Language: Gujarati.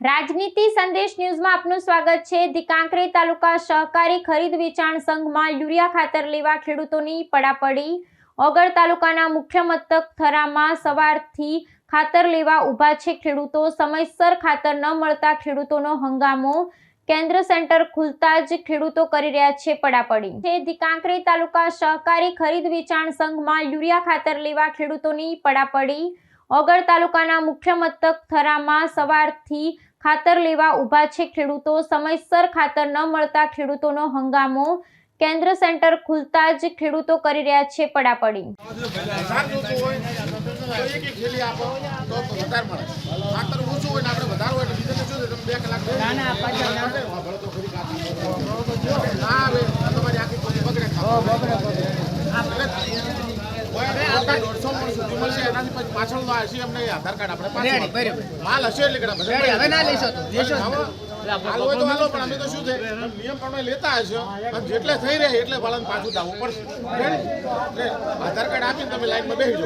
રાજનીતિ સંદેશ ન્યૂઝમાં આપનું સ્વાગત છે. દિકાંકરે તાલુકા સહકારી ખરીદ વેચાણ સંઘમાં યુરિયા ખાતર લેવા ખેડૂતોની પડાપડી. ઓગળ તાલુકાના મુખ્ય મથક થરામાં સવારથી ખાતર લેવા ઊભા છે ખેડૂતો. સમયસર ખાતર ન મળતા ખેડૂતોનો હંગામો. કેન્દ્ર સેન્ટર ખુલતા જ ખેડૂતો કરી રહ્યા છે પડાપડી. છે દિકાંકરે તાલુકા સહકારી ખરીદ વેચાણ સંઘમાં યુરિયા ખાતર લેવા ખેડૂતોની પડાપડી. ઓગળ તાલુકાના મુખ્ય મથક થરામાં સવારથી ખાતર લેવા ઊભા છે ખેડૂતો. સમયસર ખાતર ન મળતા ખેડૂતોનો હંગામો. કેન્દ્ર સેન્ટર ખુલતા જ ખેડૂતો કરી રહ્યા છે પડાપડી. દોઢસો મળશે એનાથી પછી પાછળ નો હશે અમને આધાર કાર્ડ આપણે પાછું માલ હશે એટલે હવે ના તો. હાલો પણ અમે શું છે? નિયમ પ્રમાણે લેતા હશો અને જેટલે થઈ રહે એટલે વાળાને પાછું દાવું પડશે. આધાર કાર્ડ આપીને તમે લાઈનમાં બેસી